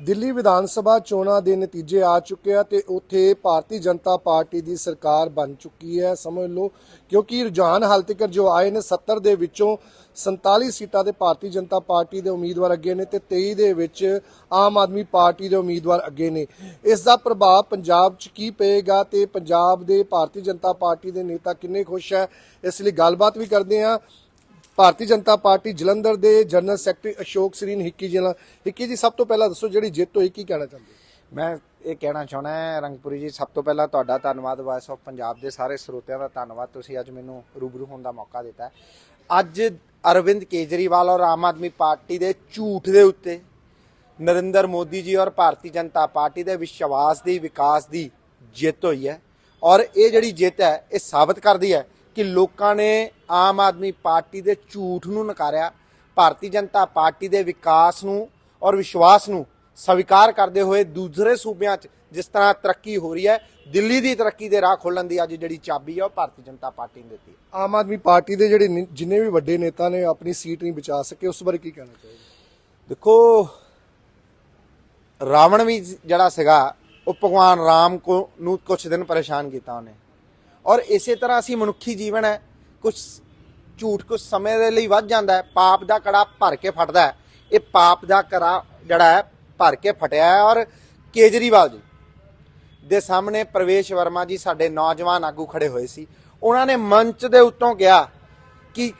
ਦਿੱਲੀ ਵਿਧਾਨ ਸਭਾ ਚੋਣਾਂ ਦੇ ਨਤੀਜੇ ਆ ਚੁੱਕੇ ਆ ਤੇ ਉੱਥੇ ਭਾਰਤੀ ਜਨਤਾ ਪਾਰਟੀ ਦੀ ਸਰਕਾਰ ਬਣ ਚੁੱਕੀ ਹੈ। ਸਮਝ ਲਓ, ਕਿਉਂਕਿ ਰੁਝਾਨ ਹਾਲ ਤੱਕ ਜੋ ਆਏ ਨੇ 70 ਦੇ ਵਿੱਚੋਂ 47 ਸੀਟਾਂ ਤੇ ਭਾਰਤੀ ਜਨਤਾ ਪਾਰਟੀ ਦੇ ਉਮੀਦਵਾਰ ਅੱਗੇ ਨੇ ਤੇ 23 ਦੇ ਵਿੱਚ ਆਮ ਆਦਮੀ ਪਾਰਟੀ ਦੇ ਉਮੀਦਵਾਰ ਅੱਗੇ ਨੇ। ਇਸ ਦਾ ਪ੍ਰਭਾਵ ਪੰਜਾਬ 'ਚ ਕੀ ਪਏਗਾ ਤੇ ਪੰਜਾਬ ਦੇ ਭਾਰਤੀ ਜਨਤਾ ਪਾਰਟੀ ਦੇ ਨੇਤਾ ਕਿੰਨੇ ਖੁਸ਼ ਹੈ? ਇਸ ਲਈ ਗੱਲਬਾਤ ਵੀ ਕਰਦੇ ਹਾਂ। ਭਾਰਤੀ ਜਨਤਾ ਪਾਰਟੀ ਜਲੰਧਰ ਦੇ ਜਨਰਲ ਸੈਕਟਰੀ ਅਸ਼ੋਕ ਸਰੀਨ ਹਿੱਕੀ ਜੀ ਨਾਲ। ਹਿੱਕੀ ਜੀ, ਸਭ ਤੋਂ ਪਹਿਲਾਂ ਦੱਸੋ ਜਿਹੜੀ ਜਿੱਤ ਹੋਈ, ਕੀ ਕਹਿਣਾ ਚਾਹੁੰਦੇ ਮੈਂ ਇਹ ਕਹਿਣਾ ਚਾਹਣਾ ਹੈ, ਰੰਗਪੁਰੀ ਜੀ, ਸਭ ਤੋਂ ਪਹਿਲਾਂ ਤੁਹਾਡਾ ਧੰਨਵਾਦ ਵਾਇਸ ਆਫ ਪੰਜਾਬ ਦੇ ਸਾਰੇ ਸਰੋਤਿਆਂ ਦਾ ਧੰਨਵਾਦ। ਤੁਸੀਂ ਅੱਜ ਮੈਨੂੰ ਰੂਬਰੂ ਹੋਣ ਦਾ ਮੌਕਾ ਦਿੱਤਾ ਹੈ। ਅੱਜ ਅਰਵਿੰਦ ਕੇਜਰੀਵਾਲ ਔਰ ਆਮ ਆਦਮੀ ਪਾਰਟੀ ਦੇ ਝੂਠ ਦੇ ਉੱਤੇ ਨਰਿੰਦਰ ਮੋਦੀ ਜੀ ਔਰ ਭਾਰਤੀ ਜਨਤਾ ਪਾਰਟੀ ਦੇ ਵਿਸ਼ਵਾਸ ਦੀ, ਵਿਕਾਸ ਦੀ ਜਿੱਤ ਹੋਈ ਹੈ। ਔਰ ਇਹ ਜਿਹੜੀ ਜਿੱਤ ਹੈ, ਇਹ ਸਾਬਤ ਕਰਦੀ ਹੈ। ਕਿ ਲੋਕਾਂ ਨੇ ਆਮ ਆਦਮੀ ਪਾਰਟੀ ਦੇ ਝੂਠ ਨੂੰ ਨਕਾਰਿਆ ਭਾਰਤੀ ਜਨਤਾ ਪਾਰਟੀ ਦੇ ਵਿਕਾਸ ਨੂੰ ਔਰ ਵਿਸ਼ਵਾਸ ਨੂੰ ਸਵੀਕਾਰ ਕਰਦੇ ਹੋਏ ਦੂਸਰੇ ਸੂਬਿਆਂ 'ਚ ਜਿਸ ਤਰ੍ਹਾਂ ਤਰੱਕੀ ਹੋ ਰਹੀ ਹੈ ਦਿੱਲੀ ਦੀ ਤਰੱਕੀ ਦੇ ਰਾਹ ਖੋਲਣ ਦੀ ਅੱਜ ਜਿਹੜੀ ਚਾਬੀ ਹੈ ਉਹ ਭਾਰਤੀ ਜਨਤਾ ਪਾਰਟੀ ਨੇ ਦਿੱਤੀ। ਆਮ ਆਦਮੀ ਪਾਰਟੀ ਦੇ ਜਿਹੜੇ ਨੀ- ਜਿੰਨੇ ਵੀ ਵੱਡੇ ਨੇਤਾ ਨੇ ਆਪਣੀ ਸੀਟ ਨਹੀਂ ਬਚਾ ਸਕੇ ਉਸ ਬਾਰੇ ਕੀ ਕਹਿਣਾ ਚਾਹੋਗੇ ਦੇਖੋ ਰਾਵਣ ਵੀ ਜਿਹੜਾ ਸੀਗਾ ਉਹ ਭਗਵਾਨ ਰਾਮ ਕੋ ਨੂੰ ਕੁਝ ਦਿਨ ਪਰੇਸ਼ਾਨ ਕੀਤਾ ਉਹਨੇ ਔਰ ਇਸੇ ਤਰ੍ਹਾਂ ਅਸੀਂ ਮਨੁੱਖੀ ਜੀਵਨ ਹੈ ਕੁਝ ਝੂਠ ਕੁਝ ਸਮੇਂ ਦੇ ਲਈ ਵੱਧ ਜਾਂਦਾ ਹੈ, ਪਾਪ ਦਾ ਕੜਾ ਭਰ ਕੇ ਫਟਦਾ ਹੈ। ਇਹ ਪਾਪ ਦਾ ਕੜਾ ਜਿਹੜਾ ਹੈ, ਭਰ ਕੇ ਫਟਿਆ ਹੈ। ਔਰ ਕੇਜਰੀਵਾਲ ਜੀ ਦੇ ਸਾਹਮਣੇ ਪ੍ਰਵੇਸ਼ ਵਰਮਾ ਜੀ ਸਾਡੇ ਨੌਜਵਾਨ ਆਗੂ ਖੜੇ ਹੋਏ ਸੀ। ਉਹਨਾਂ ਨੇ ਮੰਚ ਦੇ ਉੱਤੋਂ ਕਿਹਾ ਕਿ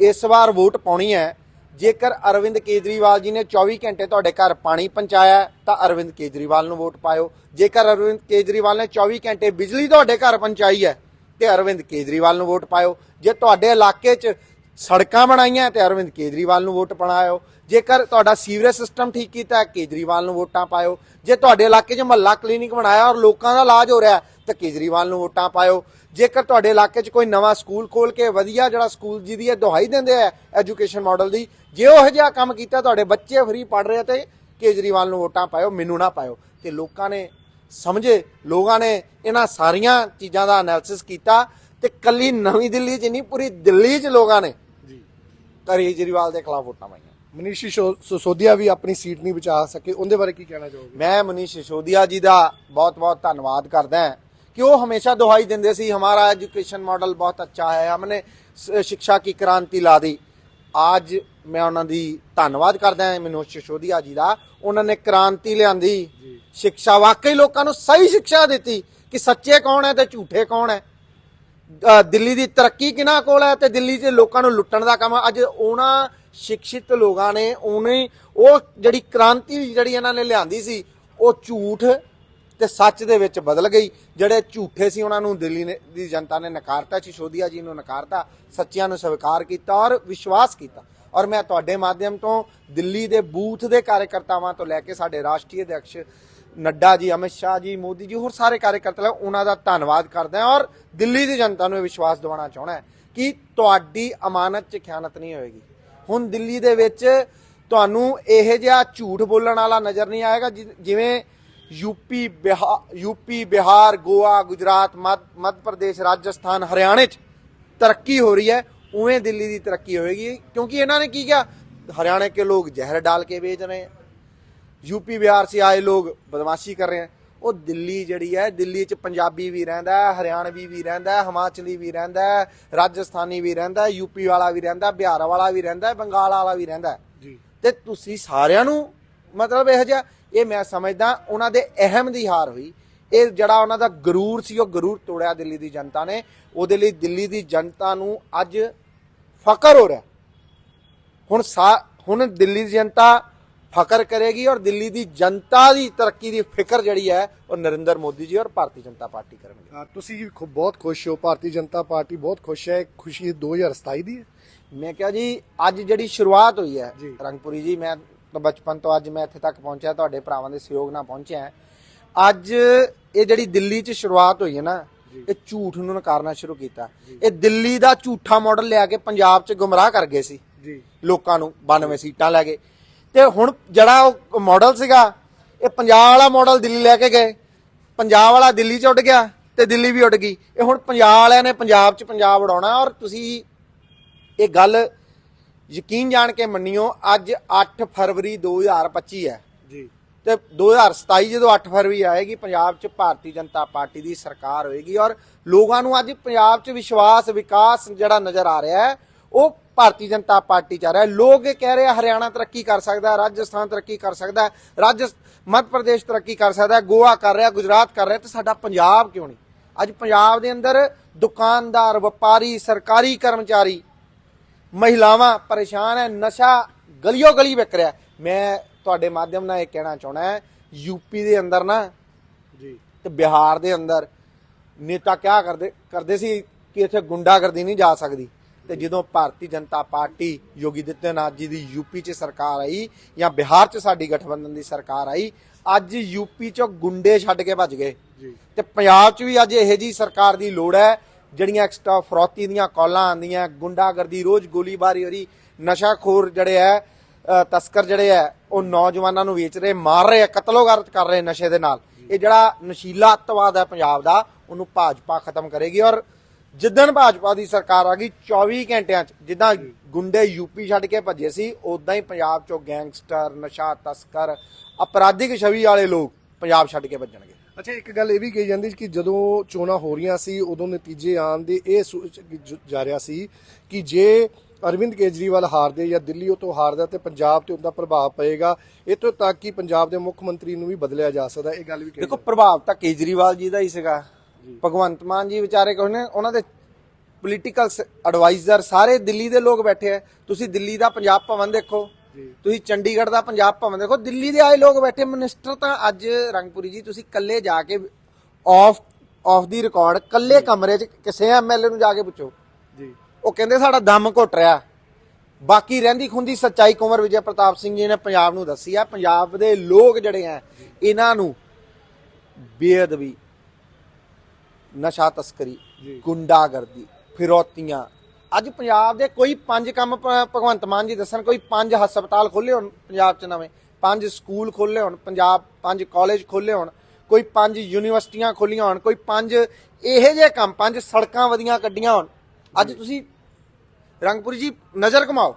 ਇਸ ਵਾਰ ਵੋਟ ਪਾਉਣੀ ਹੈ ਜੇਕਰ ਅਰਵਿੰਦ ਕੇਜਰੀਵਾਲ ਜੀ ਨੇ 24 ਘੰਟੇ ਤੁਹਾਡੇ ਘਰ ਪਾਣੀ ਪਹੁੰਚਾਇਆ ਤਾਂ ਅਰਵਿੰਦ ਕੇਜਰੀਵਾਲ ਨੂੰ ਵੋਟ ਪਾਇਓ। ਜੇਕਰ ਅਰਵਿੰਦ ਕੇਜਰੀਵਾਲ ਨੇ 24 ਘੰਟੇ ਬਿਜਲੀ ਤੁਹਾਡੇ ਘਰ ਪਹੁੰਚਾਈ ਹੈ, ਤੇ ਅਰਵਿੰਦ ਕੇਜਰੀਵਾਲ ਨੂੰ ਵੋਟ ਪਾਇਓ। ਜੇ ਤੁਹਾਡੇ ਇਲਾਕੇ 'ਚ ਸੜਕਾਂ ਬਣਾਈਆਂ, ਤੇ ਅਰਵਿੰਦ ਕੇਜਰੀਵਾਲ ਨੂੰ ਵੋਟ ਪਾਇਓ ਜੇਕਰ ਤੁਹਾਡਾ ਸੀਵਰੇਜ ਸਿਸਟਮ ਠੀਕ ਕੀਤਾ ਹੈ, ਕੇਜਰੀਵਾਲ ਨੂੰ ਵੋਟਾਂ ਪਾਇਓ। ਜੇ ਤੁਹਾਡੇ ਇਲਾਕੇ 'ਚ ਮਹੱਲਾ ਕਲੀਨਿਕ ਬਣਾਇਆ ਔਰ ਲੋਕਾਂ ਦਾ ਇਲਾਜ ਹੋ ਰਿਹਾ ਤਾਂ ਕੇਜਰੀਵਾਲ ਨੂੰ ਵੋਟਾਂ ਪਾਇਓ। ਜੇਕਰ ਤੁਹਾਡੇ ਇਲਾਕੇ 'ਚ ਕੋਈ ਨਵਾਂ ਸਕੂਲ ਖੋਲ ਕੇ ਵਧੀਆ ਜਿਹੜਾ ਸਕੂਲ ਜਿਹਦੀ ਇਹ ਦੁਹਾਈ ਦਿੰਦੇ ਆ ਐਜੂਕੇਸ਼ਨ ਮਾਡਲ ਦੀ ਜੇ ਉਹ ਜਿਹਾ ਕੰਮ ਕੀਤਾ ਤੁਹਾਡੇ ਬੱਚੇ ਫਰੀ ਪੜ ਰਹੇ ਤੇ ਕੇਜਰੀਵਾਲ ਨੂੰ ਵੋਟਾਂ ਪਾਇਓ ਮੈਨੂੰ ਨਾ ਪਾਇਓ। ਤੇ ਲੋਕਾਂ ਨੇ ਸਮਝੇ ਲੋਕਾਂ ਨੇ ਇਹਨਾਂ ਸਾਰੀਆਂ ਚੀਜ਼ਾਂ ਦਾ ਐਨਾਲਿਸਿਸ ਕੀਤਾ ਤੇ ਕੱਲੀ ਨਵੀਂ ਦਿੱਲੀ 'ਚ ਨਹੀਂ ਪੂਰੀ ਦਿੱਲੀ 'ਚ ਲੋਕਾਂ ਨੇ ਜੀ। ਕੇਜਰੀਵਾਲ ਦੇ ਖਿਲਾਫ ਵੋਟਾਂ ਪਾਈਆਂ। ਮਨੀਸ਼ ਸਿਸੋ- ਸਿਸੋਦੀਆ ਵੀ ਆਪਣੀ ਸੀਟ ਨਹੀਂ ਬਚਾ ਸਕੇ ਉਹਦੇ ਬਾਰੇ ਕੀ ਕਹਿਣਾ ਚਾਹੋਗੇ? ਮੈਂ ਮਨੀਸ਼ ਸਿਸੋਦੀਆ ਜੀ ਦਾ ਬਹੁਤ-ਬਹੁਤ ਧੰਨਵਾਦ ਕਰਦਾ ਹਾਂ। ਕਿ ਉਹ ਹਮੇਸ਼ਾ ਦੁਹਾਈ ਦਿੰਦੇ ਸੀ ਹਮਾਰਾ एजुकेशन मॉडल बहुत अच्छा है हमने स- शिक्षा की क्रांति ला दी ਅੱਜ ਮੈਂ ਉਹਨਾਂ ਦੀ ਧੰਨਵਾਦ ਕਰਦਾ ਹਾਂ ਮਨੀਸ਼ ਸਿਸੋਦੀਆ ਜੀ ਦਾ ਉਹਨਾਂ ਨੇ ਕ੍ਰਾਂਤੀ ਲਿਆਂਦੀ ਸਿੱਖਿਆ ਵਾਕਈ ਲੋਕਾਂ ਨੂੰ ਸਹੀ ਸਿੱਖਿਆ ਦਿੱਤੀ ਕਿ ਸੱਚੇ ਕੌਣ ਹੈ ਤੇ ਝੂਠੇ ਕੌਣ ਹੈ ਅ, ਦਿੱਲੀ ਦੀ ਤਰੱਕੀ ਕਿਹਨਾਂ ਕੋਲ ਹੈ ਤੇ ਦਿੱਲੀ 'ਚ ਲੋਕਾਂ ਨੂੰ ਲੁੱਟਣ ਦਾ ਕੰਮ ਅੱਜ ਉਹਨਾਂ ਸਿੱਖਿਤ ਲੋਕਾਂ ਨੇ ਉਹਨੇ ਉਹ ਜਿਹੜੀ ਕ੍ਰਾਂਤੀ ਜਿਹੜੀ ਇਹਨਾਂ ਨੇ ਲਿਆਂਦੀ ਸੀ ਉਹ ਝੂਠ ਤੇ ਸੱਚ ਦੇ ਵਿੱਚ ਬਦਲ ਗਈ। ਜਿਹੜੇ ਝੂਠੇ ਸੀ, ਉਹਨਾਂ ਨੂੰ ਦਿੱਲੀ ਨੇ ਦੀ ਜਨਤਾ ਨੇ ਨਕਾਰਤਾ, ਸਿਸੋਦੀਆ ਜੀ ਨੂੰ ਨਕਾਰਤਾ, ਸੱਚਿਆਂ ਨੂੰ ਸਵੀਕਾਰ ਕੀਤਾ ਔਰ ਵਿਸ਼ਵਾਸ ਕੀਤਾ। ਔਰ ਮੈਂ ਤੁਹਾਡੇ ਮਾਧਿਅਮ ਤੋਂ ਦਿੱਲੀ ਦੇ ਬੂਥ ਦੇ ਕਾਰਜਕਰਤਾਵਾਂ ਤੋਂ ਲੈ ਕੇ ਸਾਡੇ ਰਾਸ਼ਟਰੀ ਅਧਿਕਸ਼ ਨੱਡਾ ਜੀ, ਅਮਿਤ ਸ਼ਾਹ ਜੀ, ਮੋਦੀ ਜੀ, ਹੋਰ ਸਾਰੇ ਕਾਰਜਕਰਤਾ ਉਹਨਾਂ ਦਾ ਧੰਨਵਾਦ ਕਰਦਾ ਔਰ ਦਿੱਲੀ ਦੀ ਜਨਤਾ ਨੂੰ ਇਹ ਵਿਸ਼ਵਾਸ ਦਿਵਾਉਣਾ ਚਾਹੁੰਦਾ ਹਾਂ ਕਿ ਤੁਹਾਡੀ ਅਮਾਨਤ 'ਚ ਖਿਆਨਤ ਨਹੀਂ ਹੋਏਗੀ। ਹੁਣ ਦਿੱਲੀ ਦੇ ਵਿੱਚ ਤੁਹਾਨੂੰ ਇਹ ਜਿਹਾ ਝੂਠ ਬੋਲਣ ਵਾਲਾ ਨਜ਼ਰ ਨਹੀਂ ਆਏਗਾ, ਜਿ- ਜਿਵੇਂ ਯੂਪੀ ਬਿਹਾਰ ਯੂਪੀ ਬਿਹਾਰ ਗੋਆ ਗੁਜਰਾਤ ਮੱਧ ਮੱਧ ਪ੍ਰਦੇਸ਼ ਰਾਜਸਥਾਨ ਹਰਿਆਣੇ 'ਚ ਤਰੱਕੀ ਹੋ ਰਹੀ ਹੈ ਉਵੇਂ ਦਿੱਲੀ ਦੀ ਤਰੱਕੀ ਹੋਏਗੀ ਕਿਉਂਕਿ ਇਹਨਾਂ ਨੇ ਕੀ ਕਿਹਾ हरियाणा के लोग जहर डाल के बेच रहे हैं यूपी बिहार से आए लोग बदमाशी कर रहे हैं ਉਹ ਦਿੱਲੀ ਜਿਹੜੀ ਹੈ ਦਿੱਲੀ 'ਚ ਪੰਜਾਬੀ ਵੀ ਰਹਿੰਦਾ ਹੈ ਹਰਿਆਣਵੀ ਵੀ ਰਹਿੰਦਾ ਹੈ ਹਿਮਾਚਲੀ ਵੀ ਰਹਿੰਦਾ ਹੈ ਰਾਜਸਥਾਨੀ ਵੀ ਰਹਿੰਦਾ ਹੈ ਯੂਪੀ ਵਾਲਾ ਵੀ ਰਹਿੰਦਾ ਹੈ ਬਿਹਾਰ ਵਾਲਾ ਵੀ ਰਹਿੰਦਾ ਹੈ ਬੰਗਾਲ ਵਾਲਾ ਵੀ ਰਹਿੰਦਾ ਹੈ ਜੀ ਤੇ ਤੁਸੀਂ ਸਾਰਿਆਂ ਨੂੰ ਮਤਲਬ ਇਹ ਜਿਹਾ ਇਹ ਮੈਂ ਸਮਝਦਾ ਉਹਨਾਂ ਦੇ ਅਹਿਮ ਦੀ ਹਾਰ ਹੋਈ। ਇਹ ਜਿਹੜਾ ਉਹਨਾਂ ਦਾ ਗਰੂਰ ਸੀ ਉਹ ਗਰੂਰ ਤੋੜਿਆ ਦਿੱਲੀ ਦੀ ਜਨਤਾ ਨੇ। ਉਹਦੇ ਲਈ ਦਿੱਲੀ ਦੀ ਜਨਤਾ ਨੂੰ ਅੱਜ ਫਕਰ ਹੋ ਰਿਹਾ। ਹੁਣ ਹੁਣ ਦਿੱਲੀ ਦੀ ਜਨਤਾ ਫਕਰ ਕਰੇਗੀ ਔਰ ਦਿੱਲੀ ਦੀ ਜਨਤਾ ਦੀ ਤਰੱਕੀ ਦੀ ਫਿਕਰ ਜਿਹੜੀ ਹੈ ਉਹ ਨਰਿੰਦਰ ਮੋਦੀ ਜੀ ਔਰ ਭਾਰਤੀ ਜਨਤਾ ਪਾਰਟੀ ਕਰਨਗੇ। ਤੁਸੀਂ ਬਹੁਤ ਖੁਸ਼ ਹੋ। ਭਾਰਤੀ ਜਨਤਾ ਪਾਰਟੀ ਬਹੁਤ ਖੁਸ਼ ਹੈ। ਖੁਸ਼ੀ 2027 ਦੀ ਹੈ। ਮੈਂ ਕਿਹਾ ਜੀ ਅੱਜ ਜਿਹੜੀ ਸ਼ੁਰੂਆਤ ਹੋਈ ਹੈ। ਰੰਗਪੁਰੀ ਜੀ ਮੈਂ ਤਾਂ ਬਚਪਨ ਤੋਂ ਅੱਜ ਮੈਂ ਇੱਥੇ ਤੱਕ ਪਹੁੰਚਿਆ ਤੁਹਾਡੇ ਭਰਾਵਾਂ ਦੇ ਸਹਿਯੋਗ ਨਾਲ ਪਹੁੰਚਿਆ ਅੱਜ ਇਹ ਜਿਹੜੀ ਦਿੱਲੀ 'ਚ ਸ਼ੁਰੂਆਤ ਹੋਈ ਹੈ ਨਾ ਇਹ ਝੂਠ ਨੂੰ ਨਕਾਰਨਾ ਸ਼ੁਰੂ ਕੀਤਾ। ਇਹ ਦਿੱਲੀ ਦਾ ਝੂਠਾ ਮਾਡਲ ਲਿਆ ਕੇ ਪੰਜਾਬ 'ਚ ਗੁੰਮਰਾਹ ਕਰ ਗਏ ਸੀ। ਜੀ। ਲੋਕਾਂ ਨੂੰ 92 ਸੀਟਾਂ ਲੈ ਗਏ। ਤੇ ਹੁਣ ਜਿਹੜਾ ਉਹ ਮਾਡਲ ਸੀਗਾ ਇਹ ਪੰਜਾਬ ਵਾਲਾ ਮਾਡਲ ਦਿੱਲੀ ਲੈ ਕੇ ਗਏ। ਪੰਜਾਬ ਵਾਲਾ ਦਿੱਲੀ 'ਚ ਉੱਡ ਗਿਆ ਤੇ ਦਿੱਲੀ ਵੀ ਉੱਡ ਗਈ। ਇਹ ਹੁਣ ਪੰਜਾਬ ਵਾਲਿਆਂ ਨੇ ਪੰਜਾਬ 'ਚ ਪੰਜਾਬ ਉਡਾਉਣਾ ਔਰ ਤੁਸੀਂ ਇਹ ਗੱਲ ਯਕੀਨ ਜਾਣ ਕੇ ਮੰਨਿਓ ਅੱਜ 8 ਫਰਵਰੀ 2025 ਹੈ। ਜੀ। ਤੇ 2027 ਜਦੋਂ 8 ਫਰਵਰੀ ਆਏਗੀ ਪੰਜਾਬ 'ਚ ਭਾਰਤੀ ਜਨਤਾ ਪਾਰਟੀ ਦੀ ਸਰਕਾਰ ਹੋਏਗੀ ਔਰ ਲੋਕਾਂ ਨੂੰ ਅੱਜ ਪੰਜਾਬ 'ਚ ਵਿਸ਼ਵਾਸ ਵਿਕਾਸ ਜਿਹੜਾ ਨਜ਼ਰ ਆ ਰਿਹਾ ਹੈ ਉਹ ਭਾਰਤੀ ਜਨਤਾ ਪਾਰਟੀ 'ਚ ਆ ਰਿਹਾ ਹੈ। ਲੋਕ ਇਹ ਕਹਿ ਰਹੇ ਆ ਹਰਿਆਣਾ ਤਰੱਕੀ ਕਰ ਸਕਦਾ ਹੈ ਰਾਜਸਥਾਨ ਤਰੱਕੀ ਕਰ ਸਕਦਾ ਹੈ ਰਾਜ ਮੱਧ ਪ੍ਰਦੇਸ਼ ਤਰੱਕੀ ਕਰ ਸਕਦਾ ਹੈ ਗੋਆ ਕਰ ਰਿਹਾ ਗੁਜਰਾਤ ਕਰ ਰਿਹਾ ਤੇ ਸਾਡਾ ਪੰਜਾਬ ਕਿਉਂ ਨਹੀਂ? ਅੱਜ ਪੰਜਾਬ ਦੇ ਅੰਦਰ ਦੁਕਾਨਦਾਰ ਵਪਾਰੀ ਸਰਕਾਰੀ ਕਰਮਚਾਰੀ ਮਹਿਲਾਵਾਂ ਪਰੇਸ਼ਾਨ ਹੈ ਨਸ਼ਾ ਗਲੀਓ ਗਲੀ ਵਿਕ ਰਿਹਾ। ਮੈਂ ਤੁਹਾਡੇ ਮਾਧਿਅਮ ਨਾਲ ਇਹ ਕਹਿਣਾ ਚਾਹਣਾ ਹੈ ਯੂਪੀ ਦੇ ਅੰਦਰ ਨਾ ਜੀ। ਤੇ ਬਿਹਾਰ ਦੇ ਅੰਦਰ ਨੇਤਾ ਕਿਆ ਕਰਦੇ ਕਰਦੇ ਸੀ ਕਿ ਇੱਥੇ ਗੁੰਡਾਗਰਦੀ ਨਹੀਂ ਜਾ ਸਕਦੀ। ਤੇ ਜਦੋਂ ਭਾਰਤੀ ਜਨਤਾ ਪਾਰਟੀ ਯੋਗੀ ਦਿੱਤਿਆਨਾਥ ਜੀ ਦੀ ਯੂਪੀ 'ਚ ਸਰਕਾਰ ਆਈ ਜਾਂ ਬਿਹਾਰ 'ਚ ਸਾਡੀ ਗਠਬੰਧਨ ਦੀ ਸਰਕਾਰ ਆਈ ਅੱਜ ਯੂਪੀ 'ਚੋਂ ਗੁੰਡੇ ਛੱਡ ਕੇ ਭੱਜ ਗਏ। ਜੀ। ਤੇ ਪੰਜਾਬ 'ਚ ਵੀ ਅੱਜ ਇਹੋ ਜੀ ਸਰਕਾਰ ਦੀ ਲੋੜ ਹੈ ਜਿਹੜੀਆਂ ਐਕਸਟਰਾ ਫਰੋਤੀ ਦੀਆਂ ਕਾਲਾਂ ਆਉਂਦੀਆਂ ਗੁੰਡਾਗਰਦੀ ਰੋਜ਼ ਗੋਲੀਬਾਰੀ ਹੋ ਰਹੀ ਨਸ਼ਾਖੋਰ ਜਿਹੜੇ ਅ, ਤਸਕਰ ਜਿਹੜੇ ਹੈ ਉਹ ਨੌਜਵਾਨਾਂ ਨੂੰ ਵੇਚ ਰਹੇ ਮਾਰ ਰਹੇ ਕਤਲੋਗਾਰਤ ਕਰ ਰਹੇ ਨਸ਼ੇ ਦੇ ਨਾਲ। ਇਹ ਜਿਹੜਾ ਨਸ਼ੀਲਾ ਅੱਤਵਾਦ ਹੈ ਪੰਜਾਬ ਦਾ ਉਹਨੂੰ ਭਾਜਪਾ ਖਤਮ ਕਰੇਗੀ ਔਰ ਜਿੱਦਣ ਭਾਜਪਾ ਦੀ ਸਰਕਾਰ ਆ ਗਈ 24 ਘੰਟਿਆਂ 'ਚ ਜਿੱਦਾਂ ਗੁੰਡੇ ਯੂਪੀ ਛੱਡ ਕੇ ਭੱਜੇ ਸੀ ਉਦਾਂ ਹੀ ਪੰਜਾਬ 'ਚੋਂ ਗੈਂਗਸਟਰ ਨਸ਼ਾ ਤਸਕਰ ਅਪਰਾਧਿਕ ਛਵੀ ਵਾਲੇ ਲੋਕ ਪੰਜਾਬ ਛੱਡ ਕੇ ਭੱਜਣਗੇ। ਅੱਛਾ ਇੱਕ ਗੱਲ ਇਹ ਵੀ ਕਹੀ ਜਾਂਦੀ ਸੀ ਕਿ ਜਦੋਂ ਚੋਣਾਂ ਹੋ ਰਹੀਆਂ ਸੀ ਉਦੋਂ ਨਤੀਜੇ ਆਉਣ ਦੇ ਇਹ ਸੋਚ ਜ- ਰਿਹਾ ਸੀ ਕਿ ਜੇ ਅਰਵਿੰਦ ਕੇਜਰੀਵਾਲ ਹਾਰਦੇ ਜਾਂ ਦਿੱਲੀ ਉਹ ਤੋਂ ਹਾਰਦਾ ਤੇ ਪੰਜਾਬ ਤੇ ਉਹਦਾ ਪ੍ਰਭਾਵ ਪਏਗਾ ਇਤੋਂ ਤੱਕ ਕਿ ਪੰਜਾਬ ਦੇ ਮੁੱਖ ਮੰਤਰੀ ਨੂੰ ਵੀ ਬਦਲਿਆ ਜਾ ਸਕਦਾ ਇਹ ਗੱਲ ਵੀ ਕਹੀ ਦੇਖੋ ਪ੍ਰਭਾਵ ਤਾਂ ਕੇਜਰੀਵਾਲ ਜੀ ਦਾ ਹੀ ਸੀਗਾ। ਭਗਵੰਤ ਮਾਨ ਜੀ ਵਿਚਾਰੇ ਨੇ ਉਹਨਾਂ ਦੇ ਪੋਲੀਟੀਕਲ ਐਡਵਾਈਜ਼ਰ ਸਾਰੇ ਦਿੱਲੀ ਦੇ ਲੋਕ ਬੈਠੇ ਆ ਤੁਸੀਂ ਦਿੱਲੀ ਦਾ ਪੰਜਾਬ ਭਵਨ ਦੇਖੋ। ਤੁਸੀਂ ਚੰਡੀਗੜ੍ਹ ਦਾ ਪੰਜਾਬ ਭਵਨ ਦੇਖੋ ਦਿੱਲੀ ਦੇ ਆਏ ਲੋਕ ਬੈਠੇ। ਮਿਨਿਸਟਰ ਤਾਂ ਅੱਜ ਰੰਗਪੁਰੀ ਜੀ ਤੁਸੀਂ ਕੱਲੇ ਜਾ ਕੇ ਆਫ ਆਫ ਦੀ ਰਿਕਾਰਡ ਕੱਲੇ ਕਮਰੇ 'ਚ ਕਿਸੇ ਐਮਐਲਏ ਨੂੰ ਜਾ ਕੇ ਪੁੱਛੋ। ਜੀ। ਉਹ ਕਹਿੰਦੇ ਸਾਡਾ ਦਮ ਘੁੱਟ ਰਿਹਾ। ਬਾਕੀ ਰਹਿੰਦੀ ਖੁੰਦੀ ਸੱਚਾਈ ਕੁੰਵਰ ਵਿਜੇ ਪ੍ਰਤਾਪ ਸਿੰਘ ਜੀ ਨੇ ਪੰਜਾਬ ਨੂੰ ਦੱਸੀ ਆ। ਪੰਜਾਬ ਦੇ ਲੋਕ ਜਿਹੜੇ ਆ ਇਹਨਾਂ ਨੂੰ ਬੇਅਦਬੀ ਨਸ਼ਾ ਤਸਕਰੀ। ਗੁੰਡਾਗਰਦੀ ਫਿਰੌਤੀਆਂ ਅੱਜ ਪੰਜਾਬ ਦੇ ਕੋਈ ਪੰਜ ਕੰਮ ਭਗਵੰਤ ਮਾਨ ਜੀ ਦੱਸਣ ਕੋਈ ਪੰਜ ਹਸਪਤਾਲ ਖੋਲੇ ਹੋਣ ਪੰਜਾਬ 'ਚ ਨਵੇਂ ਪੰਜ ਸਕੂਲ ਖੋਲੇ ਹੋਣ ਪੰਜਾਬ ਪੰਜ ਕਾਲਜ ਖੋਲੇ ਹੋਣ ਕੋਈ ਪੰਜ ਯੂਨੀਵਰਸਿਟੀਆਂ ਖੋਲੀਆਂ ਹੋਣ ਕੋਈ ਪੰਜ ਇਹੋ ਜਿਹੇ ਕੰਮ ਪੰਜ ਸੜਕਾਂ ਵਧੀਆਂ ਕੱਢੀਆਂ ਹੋਣ। ਅੱਜ ਤੁਸੀਂ ਰੰਗਪੁਰੀ ਜੀ ਨਜ਼ਰ ਘੁਮਾਓ।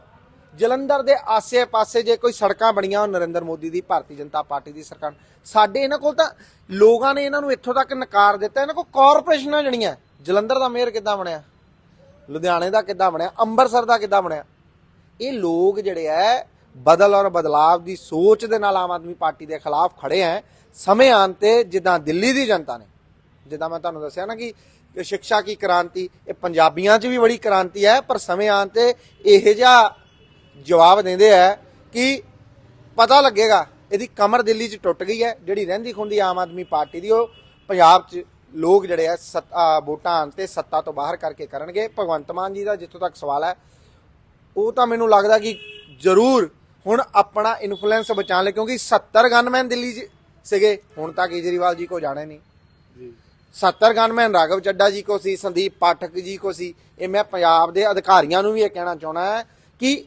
ਜਲੰਧਰ ਦੇ ਆਸੇ-ਪਾਸੇ ਜੇ ਕੋਈ ਸੜਕਾਂ ਬਣੀਆਂ ਹੋਣ ਨਰਿੰਦਰ ਮੋਦੀ ਦੀ ਭਾਰਤੀ ਜਨਤਾ ਪਾਰਟੀ ਦੀ ਸਰਕਾਰ ਸਾਡੇ ਇਹਨਾਂ ਕੋਲ ਤਾਂ ਲੋਕਾਂ ਨੇ ਇਹਨਾਂ ਨੂੰ ਇੱਥੋਂ ਤੱਕ ਨਕਾਰ ਦਿੱਤਾ ਇਹਨਾਂ ਕੋਲ ਕਾਰਪੋਰੇਸ਼ਨਾਂ ਜਣੀਆਂ ਜਲੰਧਰ ਦਾ ਮੇਅਰ ਕਿੱਦਾਂ ਬਣਿਆ? ਲੁਧਿਆਣੇ ਦਾ ਕਿੱਦਾਂ ਬਣਿਆ? ਅੰਮ੍ਰਿਤਸਰ ਦਾ ਕਿੱਦਾਂ ਬਣਿਆ? ਇਹ ਲੋਕ ਜਿਹੜੇ ਐ, ਬਦਲ ਔਰ ਬਦਲਾਵ ਦੀ ਸੋਚ ਦੇ ਨਾਲ ਆਮ ਆਦਮੀ ਪਾਰਟੀ ਦੇ ਖਿਲਾਫ ਖੜੇ ਐ, ਸਮੇਂ ਆਉਣ ਤੇ ਜਿੱਦਾਂ ਦਿੱਲੀ ਦੀ ਜਨਤਾ ਨੇ, ਜਿੱਦਾਂ ਮੈਂ ਤੁਹਾਨੂੰ ਦੱਸਿਆ ਨਾ ਕਿ ਕਿ ਸਿੱਖਿਆ ਕੀ ਕ੍ਰਾਂਤੀ, ਇਹ ਪੰਜਾਬੀਆਂ 'ਚ ਵੀ ਬੜੀ ਕ੍ਰਾਂਤੀ ਹੈ ਪਰ ਸਮੇਂ ਆਉਣ ਤੇ ਇਹੋ ਜਿਹਾ ਜਵਾਬ ਦਿੰਦੇ ਆ ਕਿ ਪਤਾ ਲੱਗੇਗਾ, ਇਹਦੀ ਕਮਰ ਦਿੱਲੀ 'ਚ ਟੁੱਟ ਗਈ ਹੈ ਜਿਹੜੀ ਰਹਿੰਦੀ ਖੁੰਦੀ ਆਮ ਆਦਮੀ ਪਾਰਟੀ ਦੀ, ਉਹ ਪੰਜਾਬ 'ਚ ਲੋਕ ਜਿਹੜੇ ਆ ਸੱਤਾ ਵੋਟਾਂ ਤੇ ਸੱਤਾ ਤੋਂ ਬਾਹਰ ਕਰਕੇ ਕਰਨਗੇ। ਭਗਵੰਤ ਮਾਨ ਜੀ ਦਾ ਜਿੱਥੋਂ ਤੱਕ ਸਵਾਲ ਹੈ ਉਹ ਤਾਂ ਮੈਨੂੰ ਲੱਗਦਾ ਕਿ ਜ਼ਰੂਰ ਹੁਣ ਆਪਣਾ ਇਨਫਲੂਐਂਸ ਬਚਾਣ ਲਈ ਕਿਉਂਕਿ 70 ਗਨਮੈਨ ਦਿੱਲੀ 'ਚ ਸੀਗੇ ਹੁਣ ਤਾਂ ਕੇਜਰੀਵਾਲ ਜੀ ਕੋ ਜਾਣੇ ਨਹੀਂ। ਜੀ। 70 ਗਨਮੈਨ ਰਾਘਵ ਚੱਡਾ ਜੀ ਕੋ ਸੀ ਸੰਦੀਪ ਪਾਠਕ ਜੀ ਕੋ ਸੀ ਇਹ ਮੈਂ ਪੰਜਾਬ ਦੇ ਅਧਿਕਾਰੀਆਂ ਨੂੰ ਵੀ ਇਹ ਕਹਿਣਾ ਚਾਹਣਾ ਹੈ ਕਿ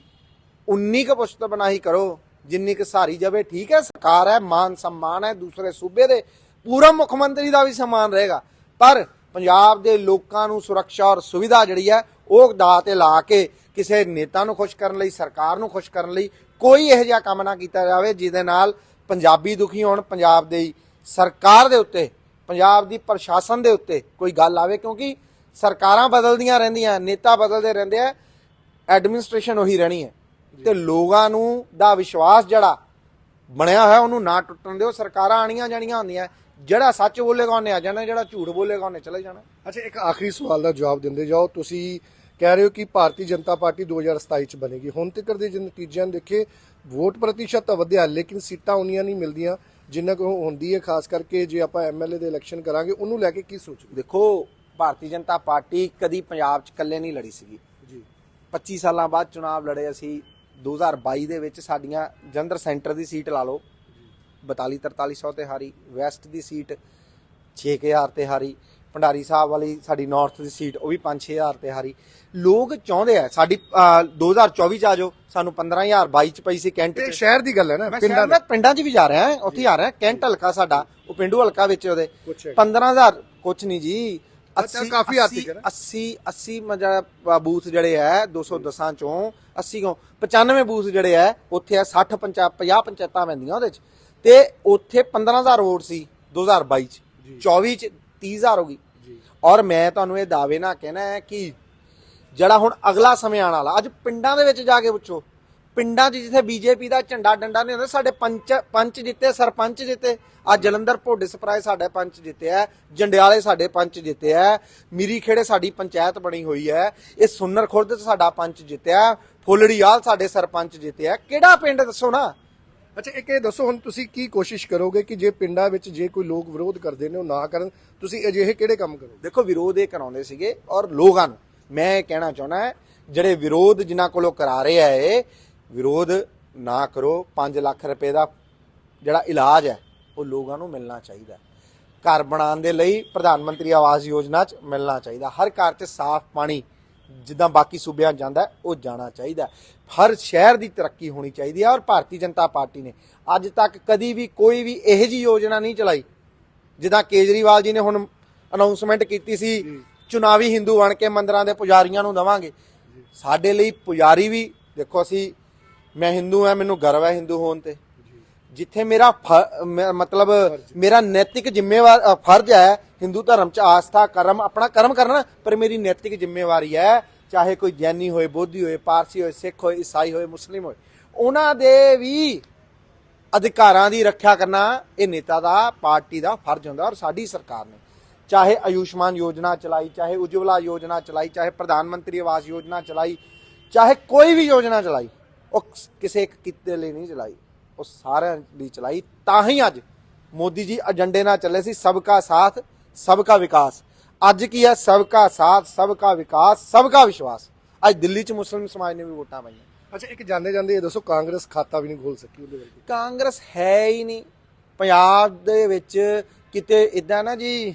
ਉਨੀ ਕ ਪੁਸ਼ਤ ਬਣਾਈ ਕਰੋ ਜਿੰਨੀ ਕ ਸਾਰੀ ਜਾਵੇ ਠੀਕ ਹੈ ਸਰਕਾਰ ਹੈ ਮਾਨ ਸਨਮਾਨ ਹੈ ਦੂਸਰੇ ਸੂਬੇ ਦੇ ਪੂਰਾ ਮੁੱਖ ਮੰਤਰੀ ਦਾ ਵੀ ਸਨਮਾਨ ਰਹੇਗਾ। ਪਰ ਪੰਜਾਬ ਦੇ ਲੋਕਾਂ ਨੂੰ ਸੁਰੱਖਿਆ ਔਰ ਸੁਵਿਧਾ ਜਿਹੜੀ ਹੈ ਉਹ ਦਾਅ ਤੇ ਲਾ ਕੇ ਕਿਸੇ ਨੇਤਾ ਨੂੰ ਖੁਸ਼ ਕਰਨ ਲਈ ਸਰਕਾਰ ਨੂੰ ਖੁਸ਼ ਕਰਨ ਲਈ ਕੋਈ ਇਹੋ ਜਿਹਾ ਕੰਮ ਨਾ ਕੀਤਾ ਜਾਵੇ ਜਿਹਦੇ ਨਾਲ ਪੰਜਾਬੀ ਦੁਖੀ ਹੋਣ ਪੰਜਾਬ ਦੇ ਸਰਕਾਰ ਦੇ ਉੱਤੇ ਪੰਜਾਬ ਦੀ ਪ੍ਰਸ਼ਾਸਨ ਦੇ ਉੱਤੇ ਕੋਈ ਗੱਲ ਆਵੇ। ਕਿਉਂਕਿ ਸਰਕਾਰਾਂ ਬਦਲਦੀਆਂ ਰਹਿੰਦੀਆਂ ਨੇਤਾ ਬਦਲਦੇ ਰਹਿੰਦੇ ਆ ਐਡਮਿਨਿਸਟ੍ਰੇਸ਼ਨ ਉਹੀ ਰਹਿਣੀ ਹੈ। ਤੇ ਲੋਕਾਂ ਨੂੰ ਦਾ ਵਿਸ਼ਵਾਸ ਜਿਹੜਾ ਬਣਿਆ ਹੋਇਆ ਉਹਨੂੰ ਨਾ ਟੁੱਟਣ ਦਿਓ। ਸਰਕਾਰਾਂ ਆਣੀਆਂ ਜਾਣੀਆਂ ਹੁੰਦੀਆਂ। ਜਿਹੜਾ ਸੱਚ ਬੋਲੇਗਾ ਉਹਨੇ ਆ ਜਾਣਾ ਜਿਹੜਾ ਝੂਠ ਬੋਲੇਗਾ ਉਹਨੇ ਚਲੇ ਜਾਣਾ। ਅੱਛਾ ਇੱਕ ਆਖਰੀ ਸਵਾਲ ਦਾ ਜਵਾਬ ਦਿੰਦੇ ਜਾਓ। ਤੁਸੀਂ ਕਹਿ ਰਹੇ ਹੋ ਕਿ ਭਾਰਤੀ ਜਨਤਾ ਪਾਰਟੀ 2027 ਚ ਬਣੇਗੀ। ਹੁਣ ਤੱਕ ਦੇ ਜੇ ਨਤੀਜਿਆਂ ਦੇਖੇ ਵੋਟ ਪ੍ਰਤੀਸ਼ਤ ਤਾਂ ਵਧਿਆ ਲੇਕਿਨ ਸੀਟਾਂ ਉਨੀਆਂ ਨਹੀਂ ਮਿਲਦੀਆਂ ਜਿੰਨਾ ਕੋ ਹੁੰਦੀ ਹੈ। ਖਾਸ ਕਰਕੇ ਜੇ ਆਪਾਂ ਐਮਐਲਏ ਦੇ ਇਲੈਕਸ਼ਨ ਕਰਾਂਗੇ ਉਹਨੂੰ ਲੈ ਕੇ ਕੀ ਸੋਚਦੇ ਦੇਖੋ ਭਾਰਤੀ ਜਨਤਾ ਪਾਰਟੀ ਕਦੀ ਪੰਜਾਬ 'ਚ ਇਕੱਲੇ ਨਹੀਂ ਲੜੀ ਸੀਗੀ। ਜੀ। 25 ਸਾਲਾਂ ਬਾਅਦ ਚੁਣਾਵ ਲੜੇ ਅਸੀਂ। 2022 ਦੇ ਵਿੱਚ ਸਾਡੀਆਂ ਜਲੰਧਰ ਸੈਂਟਰ ਦੀ ਸੀਟ ਲਾ ਲਓ। 42 4300 ਤੇ ਹਾਰੀ ਵੈਸਟ ਦੀ ਸੀਟ 6000 ਤੇ ਹਾਰੀ ਭੰਡਾਰੀ ਸਾਹਿਬ ਵਾਲੀ ਸਾਡੀ ਨਾਰਥ ਦੀ ਸੀਟ ਉਹ ਵੀ 5-6000 ਤੇ ਹਾਰੀ ਲੋਕ ਚਾਹੁੰਦੇ ਆ ਸਾਡੀ ਅਹ, 2024 ਚ ਆ ਜਾਓ ਸਾਨੂੰ 15000 22 ਚ ਪਈ ਸੀ ਕੈਂਟ ਤੇ ਸ਼ਹਿਰ ਦੀ ਗੱਲ ਹੈ ਨਾ ਪਿੰਡਾਂ ਮੈਂ ਪਿੰਡਾਂ 'ਚ ਵੀ ਜਾ ਰਿਹਾ ਉੱਥੇ ਆ ਰਿਹਾ ਕੈਂਟ ਹਲਕਾ ਸਾਡਾ ਉਹ ਪਿੰਡੂ ਹਲਕਾ ਵਿੱਚ ਉਹਦੇ। ਕੁਛ ਹੈ। 15000 ਕੁਛ ਨਹੀਂ ਜੀ। ਅੱਛਾ, ਕਾਫੀ ਹੱਦ ਤੱਕ ਹੈ ਨਾ। 80 80 ਮਜਾ ਬੂਥ ਜਿਹੜੇ ਆ 210 ਚੋਂ 80 ਕੋ 95 ਬੂਥ ਜਿਹੜੇ ਆ ਉੱਥੇ ਆ 60 50 50 ਪੰਚਾਇਤਾਂ ਪੈਂਦੀਆਂ ਉਹਦੇ ਚ। ਤੇ ਉੱਥੇ 15000 ਵੋਟ ਸੀ 2022 ਚ। ਜੀ। 24 ਚ 30000 ਹੋ ਗਈ। ਔਰ ਮੈਂ ਤੁਹਾਨੂੰ ਇਹ ਦਾਅਵੇ ਨਾਲ ਕਹਿਣਾ ਹੈ ਕਿ ਜਿਹੜਾ ਹੁਣ ਅਗਲਾ ਸਮੇਂ ਆਉਣ ਵਾਲਾ ਅੱਜ ਪਿੰਡਾਂ ਦੇ ਵਿੱਚ ਜਾ ਕੇ ਪੁੱਛੋ। ਪਿੰਡਾਂ 'ਚ ਜਿੱਥੇ ਬੀਜੇਪੀ ਦਾ ਝੰਡਾ ਡੰਡਾ ਨਹੀਂ ਹੁੰਦਾ ਸਾਡੇ ਪੰਚ ਪੰਚ ਜਿੱਤੇ ਸਰਪੰਚ ਜਿੱਤੇ। ਆ ਜਲੰਧਰ ਭੋਡੇ ਸਪਰਾਏ ਸਾਡੇ ਪੰਚ ਜਿੱਤੇ ਆ ਜੰਡਿਆਲੇ ਸਾਡੇ ਪੰਚ ਜਿੱਤੇ ਆ ਮੀਰੀ ਖੇੜੇ ਸਾਡੀ ਪੰਚਾਇਤ ਬਣੀ ਹੋਈ ਹੈ ਇਹ ਸੁੰਨਰ ਖੁਰਦ ਸਾਡਾ ਪੰਚ ਜਿੱਤਿਆ ਫੁੱਲੜੀਆਲ ਸਾਡੇ ਸਰਪੰਚ ਜਿੱਤਿਆ ਕਿਹੜਾ ਪਿੰਡ ਦੱਸੋ ਨਾ? ਅੱਛਾ, ਇੱਕ ਇਹ ਦੱਸੋ, ਹੁਣ ਤੁਸੀਂ ਕੀ ਕੋਸ਼ਿਸ਼ ਕਰੋਗੇ ਕਿ ਜੇ ਪਿੰਡਾਂ ਵਿੱਚ ਜੇ ਕੋਈ ਲੋਕ ਵਿਰੋਧ ਕਰਦੇ ਨੇ, ਉਹ ਨਾ ਕਰਨ, ਤੁਸੀਂ ਅਜਿਹੇ ਕਿਹੜੇ ਕੰਮ ਕਰੋਗੇ? ਦੇਖੋ, ਵਿਰੋਧ ਇਹ ਕਰਾਉਂਦੇ ਸੀਗੇ ਔਰ ਲੋਕਾਂ ਨੂੰ। ਮੈਂ ਇਹ ਕਹਿਣਾ ਚਾਹੁੰਦਾ ਹੈ, ਜਿਹੜੇ ਵਿਰੋਧ ਜਿਨ੍ਹਾਂ ਕੋਲੋਂ ਕਰਾ ਰਹੇ ਆ ਇਹ ਵਿਰੋਧ ਨਾ ਕਰੋ। 5 ਲੱਖ ਰੁਪਏ ਦਾ ਜਿਹੜਾ ਇਲਾਜ ਹੈ, ਉਹ ਲੋਕਾਂ ਨੂੰ ਮਿਲਣਾ ਚਾਹੀਦਾ ਘਰ ਬਣਾਉਣ ਦੇ ਲਈ ਪ੍ਰਧਾਨ ਮੰਤਰੀ ਆਵਾਸ ਯੋਜਨਾ 'ਚ ਮਿਲਣਾ ਚਾਹੀਦਾ। ਹਰ ਘਰ 'ਚ ਸਾਫ਼ ਪਾਣੀ ਜਿੱਦਾਂ ਬਾਕੀ ਸੂਬਿਆਂ ਜਾਂਦਾ ਉਹ ਜਾਣਾ ਚਾਹੀਦਾ। ਹਰ ਸ਼ਹਿਰ ਦੀ ਤਰੱਕੀ ਹੋਣੀ ਚਾਹੀਦੀ ਹੈ ਔਰ ਭਾਰਤੀ ਜਨਤਾ ਪਾਰਟੀ ਨੇ ਅੱਜ ਤੱਕ ਕਦੀ ਵੀ ਕੋਈ ਵੀ ਇਹੋ ਜਿਹੀ ਯੋਜਨਾ ਨਹੀਂ ਚਲਾਈ ਜਿੱਦਾਂ ਕੇਜਰੀਵਾਲ ਜੀ ਨੇ ਹੁਣ ਅਨਾਉਂਸਮੈਂਟ ਕੀਤੀ ਸੀ ਚੁਣਾਵੀ ਹਿੰਦੂ ਬਣ ਕੇ ਮੰਦਰਾਂ ਦੇ ਪੁਜਾਰੀਆਂ ਨੂੰ ਦਵਾਂਗੇ। ਸਾਡੇ ਲਈ ਪੁਜਾਰੀ ਵੀ ਦੇਖੋ ਅਸੀਂ ਮੈਂ ਹਿੰਦੂ ਹਾਂ ਮੈਨੂੰ ਗਰਵ ਹੈ ਹਿੰਦੂ ਹੋਣ ਤੇ। ਜਿੱਥੇ ਮੇਰਾ ਮਤਲਬ ਮੇਰਾ ਨੈਤਿਕ ਜ਼ਿੰਮੇਵਾਰ ਫਰਜ਼ ਹੈ ਹਿੰਦੂ ਧਰਮ ਚ ਆਸਥਾ, ਕਰਮ, ਆਪਣਾ ਕਰਮ ਕਰਨਾ ਪਰ ਮੇਰੀ ਨੈਤਿਕ ਜ਼ਿੰਮੇਵਾਰੀ ਹੈ, ਚਾਹੇ ਕੋਈ ਜੈਨੀ ਹੋਏ, ਬੋਧੀ ਹੋਏ, ਪਾਰਸੀ ਹੋਏ, ਸਿੱਖ ਹੋਏ, ਈਸਾਈ ਹੋਏ, ਮੁਸਲਿਮ ਹੋਏ, ਉਹਨਾਂ ਦੇ ਵੀ ਅਧਿਕਾਰਾਂ ਦੀ ਰੱਖਿਆ ਕਰਨਾ, ਇਹ ਨੇਤਾ ਦਾ, ਪਾਰਟੀ ਦਾ ਫਰਜ਼ ਹੁੰਦਾ ਔਰ ਸਾਡੀ ਸਰਕਾਰ ਨੇ। ਚਾਹੇ ਆਯੁਸ਼ਮਾਨ ਯੋਜਨਾ ਚਲਾਈ, ਚਾਹੇ ਉਜਵਲਾ ਯੋਜਨਾ ਚਲਾਈ, ਚਾਹੇ ਪ੍ਰਧਾਨ ਮੰਤਰੀ ਆਵਾਸ ਯੋਜਨਾ ਚਲਾਈ, ਚਾਹੇ ਕੋਈ ਵੀ ਯੋਜਨਾ ਚਲਾਈ, ਉਹ ਕਿਸੇ ਇੱਕ ਕਿੱਤੇ ਲਈ ਨਹੀਂ ਚਲਾਈ। ਉਹ ਸਾਰਿਆਂ ਲਈ ਚਲਾਈ। ਤਾਂ ਹੀ ਅੱਜ ਮੋਦੀ ਜੀ ਏਜੰਡੇ ਨਾਲ ਚੱਲੇ ਸੀ, ਸਭ ਸਬਕਾ ਸਾਥ ਸਬਕਾ ਵਿਕਾਸ ਅੱਜ ਕੀ ਹੈ ਸਬਕਾ ਸਾਥ ਸਬਕਾ ਵਿਕਾਸ ਸਬਕਾ ਵਿਸ਼ਵਾਸ ਅੱਜ ਦਿੱਲੀ ਚ ਮੁਸਲਿਮ ਸਮਾਜ ਨੇ ਵੀ ਵੋਟਾਂ ਪਾਈਆਂ ਅੱਛਾ ਇੱਕ ਜਾਂਦੇ ਜਾਂਦੇ ਇਹ ਦੱਸੋ ਕਾਂਗਰਸ ਖਾਤਾ ਵੀ ਨਹੀਂ ਖੋਲ ਸਕੀ ਉਹਦੇ ਵਿੱਚ ਕਾਂਗਰਸ ਹੈ ਹੀ ਨਹੀਂ ਪੰਜਾਬ ਦੇ ਵਿੱਚ ਕਿਤੇ ਇਦਾਂ ਨਾ ਜੀ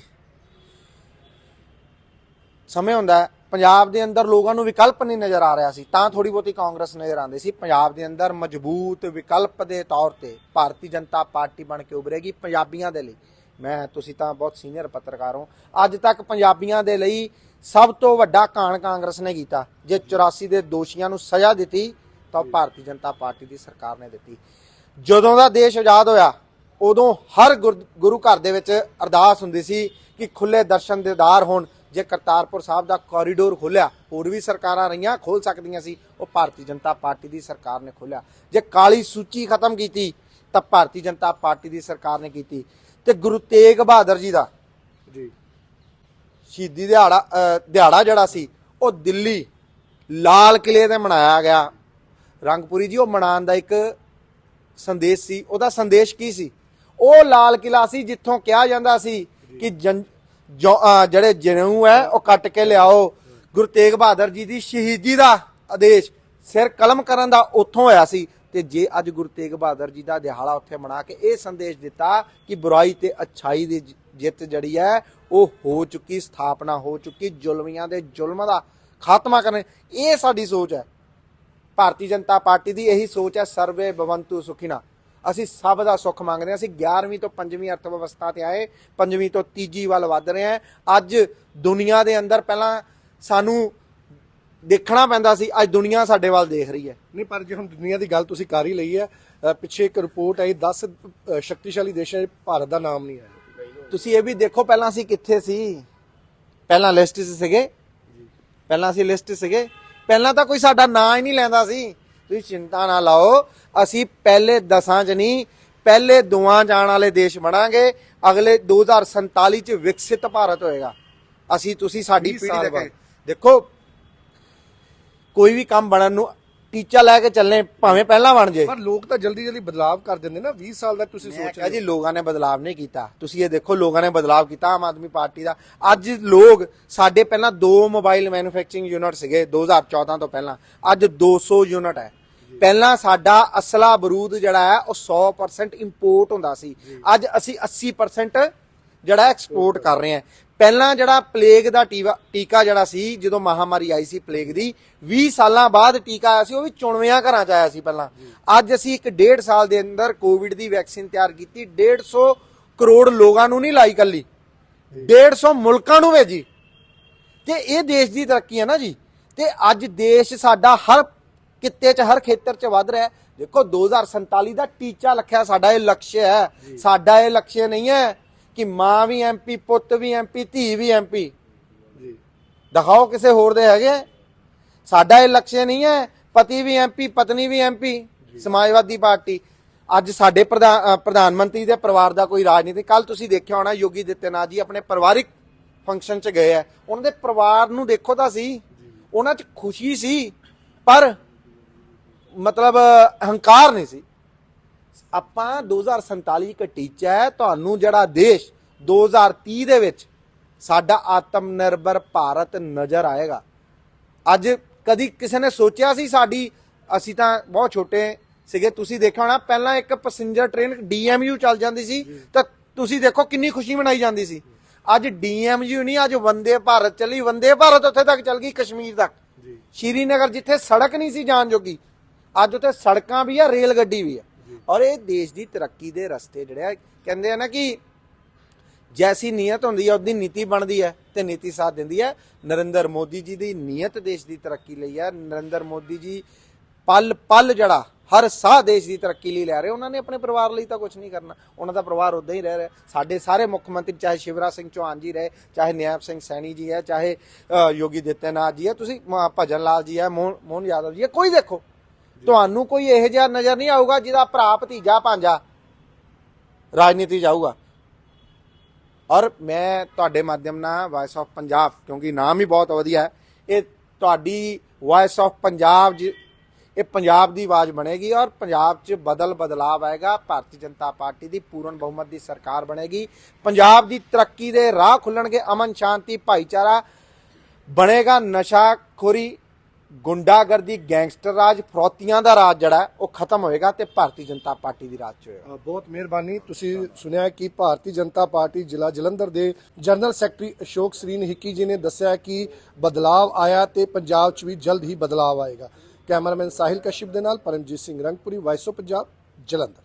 ਸਮੇਂ ਹੁੰਦਾ ਹੈ, ਪੰਜਾਬ ਦੇ ਅੰਦਰ ਲੋਕਾਂ ਨੂੰ ਵਿਕਲਪ ਨਹੀਂ ਨਜ਼ਰ ਆ ਰਿਹਾ ਸੀ ਤਾਂ ਥੋੜੀ ਬਹੁਤੀ ਕਾਂਗਰਸ ਨਜ਼ਰ ਆਉਂਦੀ ਸੀ ਪੰਜਾਬ ਦੇ ਅੰਦਰ ਮਜ਼ਬੂਤ ਵਿਕਲਪ ਦੇ ਤੌਰ ਤੇ ਭਾਰਤੀ ਜਨਤਾ ਪਾਰਟੀ ਬਣ ਕੇ ਉਭਰੇਗੀ ਪੰਜਾਬੀਆਂ ਦੇ ਲਈ ਮੈਂ ਤੁਸੀਂ ਤਾਂ ਬਹੁਤ ਸੀਨੀਅਰ ਪੱਤਰਕਾਰ ਹੋ। ਅੱਜ ਤੱਕ ਪੰਜਾਬੀਆਂ ਦੇ ਲਈ ਸਭ ਤੋਂ ਵੱਡਾ ਕਾਣ ਕਾਂਗਰਸ ਨੇ ਕੀਤਾ। ਜੇ 84 ਦੇ ਦੋਸ਼ੀਆਂ ਨੂੰ ਸਜ਼ਾ ਦਿੱਤੀ, ਤਾਂ ਉਹ ਭਾਰਤੀ ਜਨਤਾ ਪਾਰਟੀ ਦੀ ਸਰਕਾਰ ਨੇ ਦਿੱਤੀ। ਜਦੋਂ ਦਾ ਦੇਸ਼ ਆਜ਼ਾਦ ਹੋਇਆ, ਉਦੋਂ ਹਰ ਗੁਰ- ਗੁਰੂ ਘਰ ਦੇ ਵਿੱਚ ਅਰਦਾਸ ਹੁੰਦੀ ਸੀ ਕਿ ਖੁੱਲੇ ਦਰਸ਼ਨ ਦੇਦਾਰ ਹੋਣ। ਜੇ ਕਰਤਾਰਪੁਰ ਸਾਹਿਬ ਦਾ ਕੋਰੀਡੋਰ ਖੋਲਿਆ ਹੋਰ ਵੀ ਸਰਕਾਰਾਂ ਰਹੀਆਂ ਖੋਲ ਸਕਦੀਆਂ ਸੀ, ਉਹ ਭਾਰਤੀ ਜਨਤਾ ਪਾਰਟੀ ਦੀ ਸਰਕਾਰ ਨੇ ਖੋਲਿਆ ਜੇ ਕਾਲੀ ਸੂਚੀ ਖਤਮ ਕੀਤੀ, ਤਾਂ ਭਾਰਤੀ ਜਨਤਾ ਪਾਰਟੀ ਦੀ ਸਰਕਾਰ ਨੇ ਕੀਤੀ। ਤੇ ਗੁਰੂ ਤੇਗ ਬਹਾਦਰ ਜੀ ਦਾ। ਜੀ। ਸ਼ਹੀਦੀ ਦਿਹਾੜਾ ਦਿਹਾੜਾ ਜਿਹੜਾ ਸੀ ਉਹ ਦਿੱਲੀ ਲਾਲ ਕਿਲੇ ਤੇ ਮਨਾਇਆ ਗਿਆ। ਰੰਗਪੁਰੀ ਜੀ ਉਹ ਮਨਾਉਣ ਦਾ ਇੱਕ ਸੰਦੇਸ਼ ਸੀ। ਉਹਦਾ ਸੰਦੇਸ਼ ਕੀ ਸੀ? ਉਹ ਲਾਲ ਕਿਲਾ ਸੀ ਜਿੱਥੋਂ ਕਿਹਾ ਜਾਂਦਾ ਸੀ ਕਿ ਜਨ- ਜਿਹੜੇ ਜਨੇਊ ਹੈ ਉਹ ਕੱਟ ਕੇ ਲਿਆਓ। ਗੁਰੂ ਤੇਗ ਬਹਾਦਰ ਜੀ ਦੀ ਸ਼ਹੀਦੀ ਦਾ ਆਦੇਸ਼ ਸਿਰ ਕਲਮ ਕਰਨ ਦਾ ਉੱਥੋਂ ਹੋਇਆ ਸੀ। ਤੇ ਜੇ ਅੱਜ ਗੁਰੂ ਤੇਗ ਬਹਾਦਰ ਜੀ ਦਾ ਦਿਹਾੜਾ ਉੱਥੇ ਮਨਾ ਕੇ ਇਹ ਸੰਦੇਸ਼ ਦਿੱਤਾ ਕਿ ਬੁਰਾਈ ਤੇ ਅਛਾਈ ਦੀ ਜਿੱਤ ਜਿਹੜੀ ਹੈ, ਉਹ ਹੋ ਚੁੱਕੀ, ਸਥਾਪਨਾ ਹੋ ਚੁੱਕੀ, ਜ਼ੁਲਮੀਆਂ ਦੇ ਜ਼ੁਲਮ ਦਾ ਖਾਤਮਾ ਕਰਨ। ਇਹ ਸਾਡੀ ਸੋਚ ਹੈ। ਭਾਰਤੀ ਜਨਤਾ ਪਾਰਟੀ ਦੀ ਇਹੀ ਸੋਚ ਹੈ, ਸਰਵੇ ਬਵੰਤੂ ਸੁਖਿਨਾ। ਅਸੀਂ ਸਭ ਦਾ ਸੁੱਖ ਮੰਗਦੇ ਹਾਂ। ਅਸੀਂ 11ਵੀਂ ਤੋਂ 5ਵੀਂ ਅਰਥ ਵਿਵਸਥਾ ਤੇ ਆਏ 5ਵੀਂ ਤੋਂ ਤੀਜੀ ਵੱਲ ਵੱਧ ਰਹੇ ਹਾਂ। ਅੱਜ ਦੁਨੀਆ ਦੇ ਅੰਦਰ ਪਹਿਲਾਂ ਸਾਨੂੰ ਦੇਖਣਾ ਪੈਂਦਾ ਸੀ ਅੱਜ ਦੁਨੀਆ ਸਾਡੇ ਵੱਲ ਦੇਖ ਰਹੀ ਹੈ। ਨਹੀਂ ਪਰ ਜੇ ਹੁਣ ਦੁਨੀਆ ਦੀ ਗੱਲ ਤੁਸੀਂ ਕਰ ਹੀ ਲਈ ਹੈ ਪਿੱਛੇ ਇੱਕ ਰਿਪੋਰਟ ਆਈ 10 ਅ, ਸ਼ਕਤੀਸ਼ਾਲੀ ਦੇਸ਼ਾਂ 'ਚ ਭਾਰਤ ਦਾ ਨਾਮ ਨਹੀਂ ਆਇਆ। ਤੁਸੀਂ ਇਹ ਵੀ ਦੇਖੋ ਪਹਿਲਾਂ ਅਸੀਂ ਕਿੱਥੇ ਸੀ? ਪਹਿਲਾਂ ਲਿਸਟ 'ਚ ਸੀਗੇ। ਪਹਿਲਾਂ ਅਸੀਂ ਲਿਸਟ 'ਚ ਸੀਗੇ। ਪਹਿਲਾਂ ਤਾਂ ਕੋਈ ਸਾਡਾ ਨਾਂ ਹੀ ਨਹੀਂ ਲੈਂਦਾ ਸੀ। ਤੁਸੀਂ ਚਿੰਤਾ ਨਾ ਲਾਓ ਅਸੀਂ ਪਹਿਲੇ ਦਸਾਂ 'ਚ ਨਹੀਂ ਪਹਿਲੇ ਦੋਆਂ ਜਾਣ ਵਾਲੇ ਦੇਸ਼ ਬਣਾਂਗੇ। ਅਗਲੇ 2047 'ਚ ਵਿਕਸਿਤ ਭਾਰਤ ਹੋਏਗਾ। ਅਸੀਂ ਤੁਸੀਂ ਸਾਡੀ ਪੀੜ੍ਹੀ ਦੇ। ਦੇਖੋ ਕੋਈ ਵੀ ਕੰਮ ਬਣਨ ਨੂੰ ਟੀਚਾ ਲੈ ਕੇ ਚੱਲਨੇ ਭਾਵੇਂ ਪਹਿਲਾਂ ਬਣ ਜੇ। ਪਰ ਲੋਕ ਤਾਂ ਜਲਦੀ ਜਲਦੀ ਬਦਲਾਵ ਕਰ ਦਿੰਦੇ ਨਾ 20 ਸਾਲ ਦਾ ਤੁਸੀਂ ਸੋਚ ਰਹੇ ਜੀ ਲੋਕਾਂ ਨੇ ਬਦਲਾਵ ਨਹੀਂ ਕੀਤਾ। ਤੁਸੀਂ ਇਹ ਦੇਖੋ ਲੋਕਾਂ ਨੇ ਬਦਲਾਵ ਕੀਤਾ ਆਮ ਆਦਮੀ ਪਾਰਟੀ ਦਾ। ਅੱਜ ਲੋਕ ਸਾਡੇ ਪਹਿਲਾਂ ਦੋ ਮੋਬਾਈਲ ਮੈਨੂਫੈਕਚਰਿੰਗ ਯੂਨਿਟ ਸੀਗੇ 2014 ਤੋਂ ਪਹਿਲਾਂ। ਅੱਜ 200 ਯੂਨਿਟ ਹੈ। ਪਹਿਲਾਂ ਸਾਡਾ ਅਸਲਾ ਬਰੂਦ ਜਿਹੜਾ ਹੈ ਉਹ 100% ਇੰਪੋਰਟ ਹੁੰਦਾ ਸੀ। ਅੱਜ ਅਸੀਂ 80% ਜਿਹੜਾ ਐਕਸਪੋਰਟ ਕਰ ਰਹੇ ਹਾਂ। ਪਹਿਲਾਂ ਜਿਹੜਾ ਪਲੇਗ ਦਾ ਟੀਕਾ ਜਿਹੜਾ ਸੀ ਜਦੋਂ ਮਹਾਮਾਰੀ ਆਈ ਸੀ ਪਲੇਗ ਦੀ 20 ਸਾਲਾਂ ਬਾਅਦ ਟੀਕਾ ਆਇਆ ਸੀ ਉਹ ਵੀ ਚੁਣਵਿਆਂ ਘਰਾਂ 'ਚ ਆਇਆ ਸੀ ਪਹਿਲਾਂ। ਅੱਜ ਅਸੀਂ ਇੱਕ ਡੇਢ ਸਾਲ ਦੇ ਅੰਦਰ ਕੋਵਿਡ ਦੀ ਵੈਕਸੀਨ ਤਿਆਰ ਕੀਤੀ 150 ਕਰੋੜ ਲੋਕਾਂ ਨੂੰ ਨਹੀਂ ਲਾਈ ਕੱਲੀ। 150 ਮੁਲਕਾਂ ਨੂੰ ਭੇਜੀ। ਤੇ ਇਹ ਦੇਸ਼ ਦੀ ਤਰੱਕੀ ਹੈ ਨਾ ਜੀ। ਤੇ ਅੱਜ ਦੇਸ਼ ਸਾਡਾ ਹਰ ਕਿੱਤੇ 'ਚ ਹਰ ਖੇਤਰ 'ਚ ਵੱਧ ਰਿਹਾ। ਦੇਖੋ 2047 ਦਾ ਟੀਚਾ ਰੱਖਿਆ ਸਾਡਾ ਇਹ ਲਕਸ਼ ਹੈ। ਸਾਡਾ ਇਹ ਲਕਸ਼ ਨਹੀਂ ਹੈ ਕਿ ਮਾਂ ਵੀ ਐਮਪੀ ਪੁੱਤ ਵੀ ਐਮਪੀ ਧੀ ਵੀ ਐਮਪੀ ਜੀ। ਦਿਖਾਓ ਕਿਸੇ ਹੋਰ ਦੇ ਹੈਗੇ? ਸਾਡਾ ਇਹ ਲਕਸ਼ ਨਹੀਂ ਹੈ ਪਤੀ ਵੀ ਐਮਪੀ ਪਤਨੀ ਵੀ ਐਮਪੀ ਸਮਾਜਵਾਦੀ ਪਾਰਟੀ। ਅੱਜ ਸਾਡੇ ਪ੍ਰਧਾਨ ਮੰਤਰੀ ਦੇ ਪਰਿਵਾਰ ਦਾ ਕੋਈ ਰਾਜਨੀਤੀ ਕੱਲ ਤੁਸੀਂ ਦੇਖਿਆ ਹੋਣਾ ਯੋਗੀ ਆਦਿੱਤਿਆਨਾਥ ਜੀ ਆਪਣੇ ਪਰਿਵਾਰਿਕ ਫੰਕਸ਼ਨ 'ਚ ਗਏ ਆ। ਉਹਨਾਂ ਦੇ ਪਰਿਵਾਰ ਨੂੰ ਦੇਖੋ ਤਾਂ ਸੀ ਉਹਨਾਂ 'ਚ ਖੁਸ਼ੀ ਸੀ ਪਰ ਮਤਲਬ ਹੰਕਾਰ ਨਹੀਂ ਸੀ। ਆਪਾਂ 2047 ਇੱਕ ਟੀਚਾ ਹੈ ਤੁਹਾਨੂੰ ਜਿਹੜਾ ਦੇਸ਼ 2030 ਦੇ ਵਿੱਚ ਸਾਡਾ ਆਤਮ ਨਿਰਭਰ ਭਾਰਤ ਨਜ਼ਰ ਆਏਗਾ। ਅੱਜ ਕਦੀ ਕਿਸੇ ਨੇ ਸੋਚਿਆ ਸੀ ਸਾਡੀ ਅਸੀਂ ਤਾਂ ਬਹੁਤ ਛੋਟੇ ਸੀਗੇ ਤੁਸੀਂ ਦੇਖਿਆ ਹੋਣਾ ਪਹਿਲਾਂ ਇੱਕ ਪੈਸੇਂਜਰ ਟ੍ਰੇਨ ਡੀਐਮਯੂ ਚੱਲ ਜਾਂਦੀ ਸੀ ਤਾਂ ਤੁਸੀਂ ਦੇਖੋ ਕਿੰਨੀ ਖੁਸ਼ੀ ਮਨਾਈ ਜਾਂਦੀ ਸੀ। ਅੱਜ ਡੀਐਮਯੂ ਨਹੀਂ ਅੱਜ ਵੰਦੇ ਭਾਰਤ ਚੱਲੀ ਵੰਦੇ ਭਾਰਤ ਉੱਥੇ ਤੱਕ ਚੱਲ ਗਈ ਕਸ਼ਮੀਰ ਤੱਕ। ਜੀ। ਸ਼੍ਰੀਨਗਰ ਜਿੱਥੇ ਸੜਕ ਨਹੀਂ ਸੀ ਜਾਣ ਜੋਗੀ ਅੱਜ ਉੱਥੇ ਸੜਕਾਂ ਵੀ ਆ ਰੇਲ ਗੱਡੀ ਵੀ ਆ। ਔਰ ਇਹ ਦੇਸ਼ ਦੀ ਤਰੱਕੀ ਦੇ ਰਸਤੇ ਜਿਹੜੇ ਆ ਕਹਿੰਦੇ ਆ ਨਾ ਕਿ ਜੈਸੀ ਨੀਅਤ ਹੁੰਦੀ ਹੈ ਉਹਦੀ ਨੀਤੀ ਬਣਦੀ ਹੈ ਤੇ ਨੀਤੀ ਸਾਥ ਦਿੰਦੀ ਹੈ ਨਰਿੰਦਰ ਮੋਦੀ ਜੀ ਦੀ ਨੀਅਤ ਦੇਸ਼ ਦੀ ਤਰੱਕੀ ਲਈ ਹੈ ਨਰਿੰਦਰ ਮੋਦੀ ਜੀ ਪਲ ਪਲ ਜਿਹੜਾ ਹਰ ਸਾਹ ਦੇਸ਼ ਦੀ ਤਰੱਕੀ ਲਈ ਲੈ ਰਹੇ ਉਹਨਾਂ ਨੇ ਆਪਣੇ ਪਰਿਵਾਰ ਲਈ ਤਾਂ ਕੁਝ ਨਹੀਂ ਕਰਨਾ। ਉਹਨਾਂ ਦਾ ਪਰਿਵਾਰ ਉਦਾਂ ਹੀ ਰਹਿ ਰਿਹਾ। ਸਾਡੇ ਸਾਰੇ ਮੁੱਖ ਮੰਤਰੀ ਚਾਹੇ ਸ਼ਿਵਰਾਜ ਸਿੰਘ ਚੌਹਾਨ ਜੀ ਰਹੇ ਚਾਹੇ ਨਿਆਬ ਸਿੰਘ ਸੈਣੀ ਜੀ ਹੈ ਚਾਹੇ ਅ, ਯੋਗੀ ਦਿੱਤਿਆਨਾਥ ਜੀ ਹੈ ਤੁਸੀਂ ਭਜਨ ਲਾਲ ਜੀ ਹੈ ਮੋਹਨ ਮੋਹਨ ਯਾਦਵ ਜੀ ਹੈ ਕੋਈ ਦੇਖੋ। ਤੁਹਾਨੂੰ ਕੋਈ ਇਹੋ ਜਿਹਾ ਨਜ਼ਰ ਨਹੀਂ ਆਊਗਾ ਜਿਹਦਾ ਭਰਾ, ਭਤੀਜਾ, ਭਾਂਜਾ ਰਾਜਨੀਤੀ ਜਾਊਗਾ ਔਰ ਮੈਂ ਤੁਹਾਡੇ ਮਾਧਿਅਮ ਨਾਲ ਵਾਇਸ ਆਫ ਪੰਜਾਬ ਕਿਉਂਕਿ ਨਾਮ ਹੀ ਬਹੁਤ ਵਧੀਆ ਹੈ, ਇਹ ਤੁਹਾਡੀ ਵਾਇਸ ਆਫ ਪੰਜਾਬ ਜੀ, ਇਹ ਪੰਜਾਬ ਦੀ ਆਵਾਜ਼ ਬਣੇਗੀ ਔਰ ਪੰਜਾਬ 'ਚ ਬਦਲ ਬਦਲਾਵ ਆਏਗਾ। ਭਾਰਤੀ ਜਨਤਾ ਪਾਰਟੀ ਦੀ ਪੂਰਨ ਬਹੁਮਤ ਦੀ ਸਰਕਾਰ ਬਣੇਗੀ। ਪੰਜਾਬ ਦੀ ਤਰੱਕੀ ਦੇ ਰਾਹ ਖੁੱਲਣਗੇ। ਅਮਨ ਸ਼ਾਂਤੀ ਭਾਈਚਾਰਾ ਬਣੇਗਾ। ਨਸ਼ਾਖੋਰੀ ਗੁੰਡਾਗਰਦੀ ਗੈਂਗਸਟਰ ਰਾਜ ਫਰੋਤੀਆਂ ਦਾ ਰਾਜ ਜਿਹੜਾ ਹੈ, ਉਹ ਖਤਮ ਹੋਏਗਾ ਤੇ ਭਾਰਤੀ ਜਨਤਾ ਪਾਰਟੀ ਦੀ ਰਾਜ 'ਚ ਹੋਏਗਾ। ਬਹੁਤ ਮਿਹਰਬਾਨੀ। ਤੁਸੀਂ ਸੁਣਿਆ ਕਿ ਭਾਰਤੀ ਜਨਤਾ ਪਾਰਟੀ ਜ਼ਿਲ੍ਹਾ ਜਲੰਧਰ ਦੇ ਜਨਰਲ ਸੈਕਟਰੀ ਅਸ਼ੋਕ ਸਰੀਨ ਹਿੱਕੀ ਜੀ ਨੇ ਦੱਸਿਆ ਕਿ ਬਦਲਾਵ ਆਇਆ ਤੇ ਪੰਜਾਬ 'ਚ ਵੀ ਜਲਦ ਹੀ ਬਦਲਾਵ ਆਏਗਾ। ਕੈਮਰਾਮੈਨ ਸਾਹਿਲ ਕਸ਼ਿਪ ਦੇ ਨਾਲ ਪਰਮਜੀਤ ਸਿੰਘ ਰੰਗਪੁਰੀ ਵਾਇਸ ਆਫ ਪੰਜਾਬ ਜਲੰਧਰ।